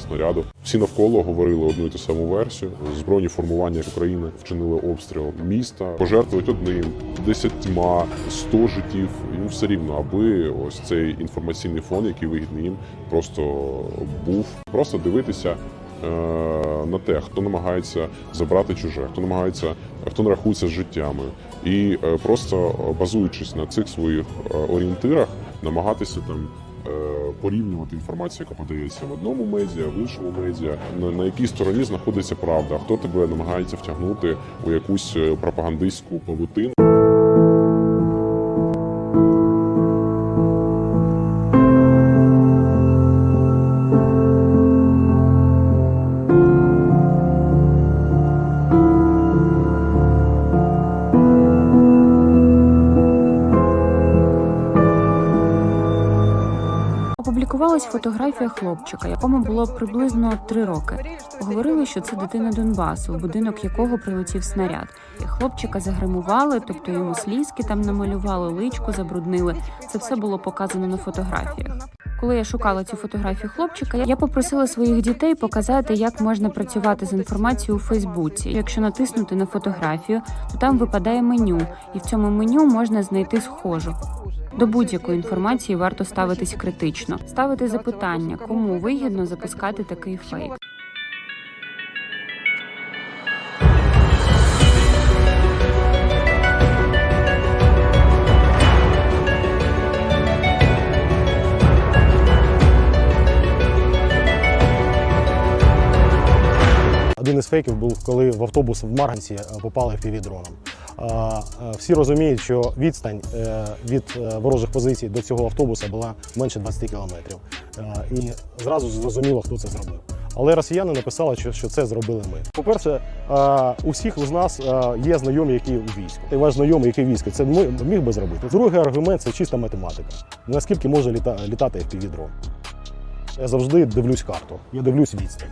снаряду. Всі навколо говорили одну і ту саму версію. Збройні формування України вчинили обстріл міста, пожертвують одним, десятьма, сто життів. Їм все рівно, аби ось цей інформаційний фон, який вигідний їм, просто був. Просто дивитися е, на те, хто намагається забрати чуже, хто намагається, хто не рахується з життями, і е, просто е, базуючись на цих своїх орієнтирах, намагатися там. Е, Порівнювати інформацію, яка подається в одному медіа, в іншому медіа, на, на якій стороні знаходиться правда, хто тебе намагається втягнути у якусь е, пропагандистську павутину. Опублікувалась фотографія хлопчика, якому було приблизно три роки. Говорили, що це дитина Донбасу, в будинок якого прилетів снаряд. Хлопчика загримували, тобто йому слізки там намалювали, личку забруднили. Це все було показано на фотографіях. Коли я шукала цю фотографію хлопчика, я попросила своїх дітей показати, як можна працювати з інформацією у Фейсбуці. Якщо натиснути на фотографію, то там випадає меню, і в цьому меню можна знайти схожу. До будь-якої інформації варто ставитись критично, ставити запитання, кому вигідно запускати такий фейк. Один із фейків був, коли в автобус в Марганці е, попали півдроном. Всі розуміють, що відстань е, від е, ворожих позицій до цього автобуса була менше 20 кілометрів. Е, І зразу зрозуміло, хто це зробив. Але росіяни написали, що, це зробили ми. По-перше, е, у всіх з нас е, є знайомі, які у війську. Ти ваш знайомий, який в війську, це міг би зробити. Другий аргумент це чиста математика. Наскільки може літа- літати FPV-дрон? Я завжди дивлюсь карту, я дивлюсь відстань.